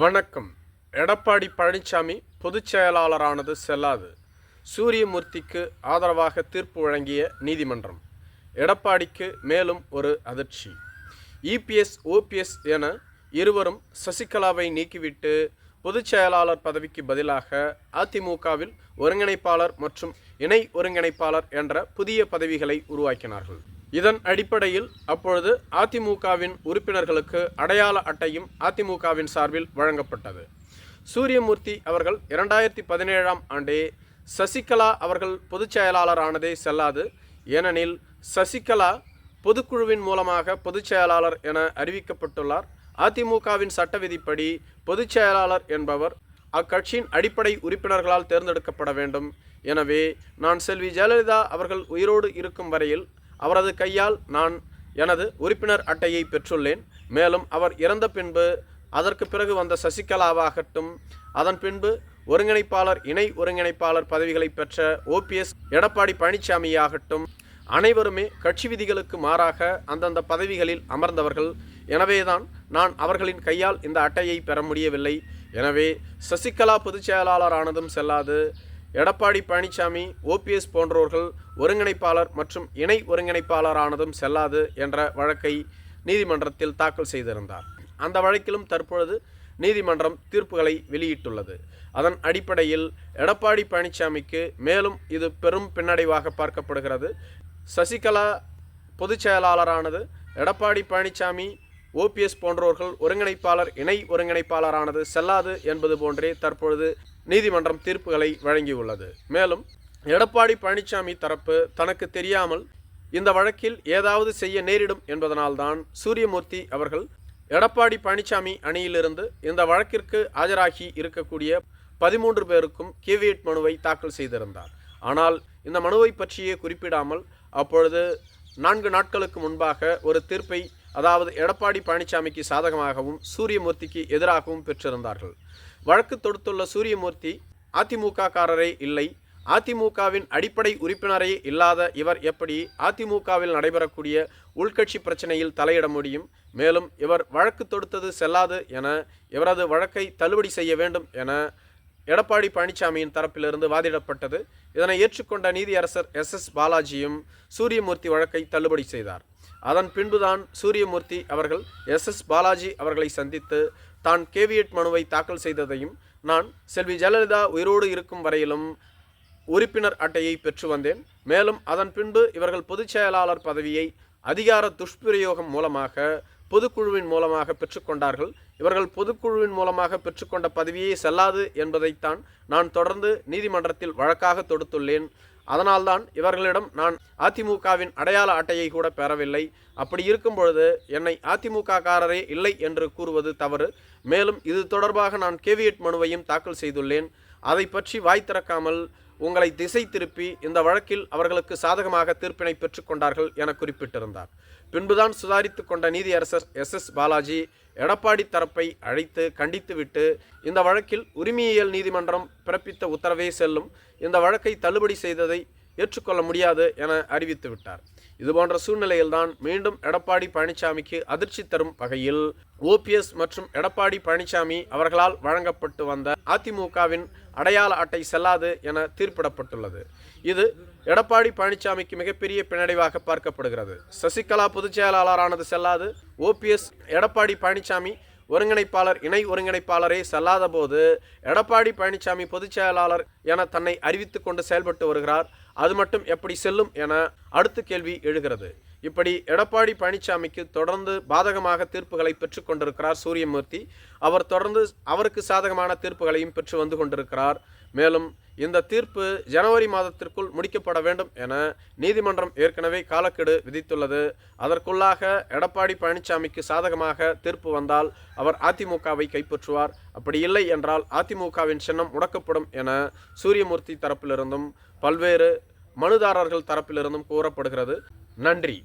வணக்கம். எடப்பாடி பழனிசாமி பொதுச் செயலாளரானது செல்லாது. சூரியமூர்த்திக்கு ஆதரவாக தீர்ப்பு வழங்கிய நீதிமன்றம். எடப்பாடிக்கு மேலும் ஒரு அதிர்ச்சி. இபிஎஸ் ஓபிஎஸ் என இருவரும் சசிகலாவை நீக்கிவிட்டு பொதுச் செயலாளர் பதவிக்கு பதிலாக அதிமுகவில் ஒருங்கிணைப்பாளர் மற்றும் இணை ஒருங்கிணைப்பாளர் என்ற புதிய பதவிகளை உருவாக்கினார்கள். இதன் அடிப்படையில் அப்பொழுது அதிமுகவின் உறுப்பினர்களுக்கு அடையாள அட்டையும் அதிமுகவின் சார்பில் வழங்கப்பட்டது. சூரியமூர்த்தி அவர்கள் இரண்டாயிரத்தி பதினேழாம் ஆண்டே சசிகலா அவர்கள் பொதுச் செயலாளரானதே செல்லாது. ஏனெனில் சசிகலா பொதுக்குழுவின் மூலமாக பொதுச் செயலாளர் என அறிவிக்கப்பட்டுள்ளார். அதிமுகவின் சட்ட விதிப்படி பொதுச் செயலாளர் என்பவர் அக்கட்சியின் அடிப்படை உறுப்பினர்களால் தேர்ந்தெடுக்கப்பட வேண்டும். எனவே நான் செல்வி ஜெயலலிதா அவர்கள் உயிரோடு இருக்கும் வரையில் அவரது கையால் நான் எனது உறுப்பினர் அட்டையை பெற்றுள்ளேன். மேலும் அவர் இறந்த பின்பு அதற்கு பிறகு வந்த சசிகலாவாகட்டும் அதன் பின்பு ஒருங்கிணைப்பாளர் இணை ஒருங்கிணைப்பாளர் பதவிகளை பெற்ற ஓபிஎஸ் எடப்பாடி பழனிசாமியாகட்டும் அனைவருமே கட்சி விதிகளுக்கு மாறாக அந்தந்த பதவிகளில் அமர்ந்தவர்கள். எனவேதான் நான் அவர்களின் கையால் இந்த அட்டையை பெற முடியவில்லை. எனவே சசிகலா பொதுச் செயலாளரானதும் செல்லாது. எடப்பாடி பழனிசாமி ஓபிஎஸ் போன்றோர்கள் ஒருங்கிணைப்பாளர் மற்றும் இணை ஒருங்கிணைப்பாளரானதும் செல்லாது என்ற வழக்கை நீதிமன்றத்தில் தாக்கல் செய்திருந்தார். அந்த வழக்கிலும் தற்பொழுது நீதிமன்றம் தீர்ப்புகளை வெளியிட்டுள்ளது. அதன் அடிப்படையில் எடப்பாடி பழனிசாமிக்கு மேலும் இது பெரும் பின்னடைவாக பார்க்கப்படுகிறது. சசிகலா பொதுச் செயலாளரானது எடப்பாடி பழனிசாமி ஓபிஎஸ் போன்றோர்கள் ஒருங்கிணைப்பாளர் இணை ஒருங்கிணைப்பாளரானது செல்லாது என்பது போன்றே தற்பொழுது நீதிமன்றம் தீர்ப்புகளை வழங்கியுள்ளது. மேலும் எடப்பாடி பழனிசாமி தரப்பு தனக்கு தெரியாமல் இந்த வழக்கில் ஏதாவது செய்ய நேரிடும் என்பதனால்தான் சூரியமூர்த்தி அவர்கள் எடப்பாடி பழனிசாமி அணியிலிருந்து இந்த வழக்கிற்கு ஆஜராகி இருக்கக்கூடிய பதிமூன்று பேருக்கும் கேவியட் மனுவை தாக்கல் செய்திருந்தார். ஆனால் இந்த மனுவை பற்றியே குறிப்பிடாமல் அப்பொழுது நான்கு நாட்களுக்கு முன்பாக ஒரு தீர்ப்பை அதாவது எடப்பாடி பழனிசாமிக்கு சாதகமாகவும் சூரியமூர்த்திக்கு எதிராகவும் பெற்றிருந்தார்கள். வழக்கு தொடுத்துள்ள சூரியமூர்த்தி அதிமுக காரரே இல்லை. அதிமுகவின் அடிப்படை உறுப்பினரே இல்லாத இவர் எப்படி அதிமுகவில் நடைபெறக்கூடிய உள்கட்சி பிரச்சனையில் தலையிட முடியும்? மேலும் இவர் வழக்கு தொடுத்தது செல்லாது என இவரது வழக்கை தள்ளுபடி செய்ய வேண்டும் என எடப்பாடி பழனிசாமியின் தரப்பிலிருந்து வாதிடப்பட்டது. இதனை ஏற்றுக்கொண்ட நீதியரசர் எஸ் எஸ் பாலாஜியும் சூரியமூர்த்தி வழக்கை தள்ளுபடி செய்தார். அதன் பின்புதான் சூரியமூர்த்தி அவர்கள் எஸ். எஸ். பாலாஜி அவர்களை சந்தித்து தான் கேவியட் மனுவை தாக்கல் செய்ததையும் நான் செல்வி ஜெயலலிதா உயிரோடு இருக்கும் வரையிலும் உறுப்பினர் அட்டையை பெற்று வந்தேன். மேலும் அதன் பின்பு இவர்கள் பொதுச் செயலாளர் பதவியை அதிகார துஷ்பிரயோகம் மூலமாக பொதுக்குழுவின் மூலமாக பெற்றுக்கொண்டார்கள் இவர்கள் பொதுக்குழுவின் மூலமாக பெற்றுக்கொண்ட பதவியே செல்லாது என்பதைத்தான் நான் தொடர்ந்து நீதிமன்றத்தில் வழக்காக தொடுத்துள்ளேன். அதனால்தான் இவர்களிடம் நான் அதிமுகவின் அடையாள அட்டையை கூட பெறவில்லை. அப்படி இருக்கும் பொழுது என்னை அதிமுக காரரே இல்லை என்று கூறுவது தவறு. மேலும் இது தொடர்பாக நான் கேவியட் மனுவையும் தாக்கல் செய்துள்ளேன். அதை பற்றி வாய் திறக்காமல் உங்களை திசை திருப்பி இந்த வழக்கில் அவர்களுக்கு சாதகமாக தீர்ப்பினை பெற்றுக்கொண்டார்கள் என குறிப்பிட்டிருந்தார். பின்புதான் சுதாரித்து கொண்ட நீதியரசர் எஸ் எஸ் பாலாஜி எடப்பாடி தரப்பை அழைத்து கண்டித்துவிட்டு இந்த வழக்கில் உரிமையியல் நீதிமன்றம் பிறப்பித்த உத்தரவே செல்லும். இந்த வழக்கை தள்ளுபடி செய்ததை ஏற்றுக்கொள்ள முடியாது என அறிவித்துவிட்டார். இதுபோன்ற சூழ்நிலையில்தான் மீண்டும் எடப்பாடி பழனிசாமிக்கு அதிர்ச்சி தரும் வகையில் ஓபிஎஸ் மற்றும் எடப்பாடி பழனிசாமி அவர்களால் வழங்கப்பட்டு வந்த அதிமுகவின் அடையாள அட்டை செல்லாது என தீர்ப்பிடப்பட்டுள்ளது. இது எடப்பாடி பழனிசாமிக்கு மிகப்பெரிய பின்னடைவாக பார்க்கப்படுகிறது. சசிகலா பொதுச் செயலாளரானது செல்லாது ஓபிஎஸ் எடப்பாடி பழனிசாமி ஒருங்கிணைப்பாளர் இணை ஒருங்கிணைப்பாளரே செல்லாத போது எடப்பாடி பழனிசாமி பொதுச் செயலாளர் என தன்னை அறிவித்து கொண்டு செயல்பட்டு வருகிறார். அது மட்டும் எப்படி செல்லும் என அடுத்த கேள்வி எழுகிறது. இப்படி எடப்பாடி பழனிசாமிக்கு தொடர்ந்து பாதகமாக தீர்ப்புகளை பெற்று கொண்டிருக்கிறார் சூரியமூர்த்தி. அவர் தொடர்ந்து அவருக்கு சாதகமான தீர்ப்புகளையும் பெற்று வந்து கொண்டிருக்கிறார். மேலும் இந்த தீர்ப்பு ஜனவரி மாதத்திற்குள் முடிக்கப்பட வேண்டும் என நீதிமன்றம் ஏற்கனவே காலக்கெடு விதித்துள்ளது. அதற்குள்ளாக எடப்பாடி பழனிசாமிக்கு சாதகமாக தீர்ப்பு வந்தால் அவர் அதிமுகவை கைப்பற்றுவார். அப்படி இல்லை என்றால் அதிமுகவின் சின்னம் முடக்கப்படும் என சூரியமூர்த்தி தரப்பிலிருந்தும் பல்வேறு மனுதாரர்கள் தரப்பிலிருந்தும் கூறப்படுகிறது. நன்றி.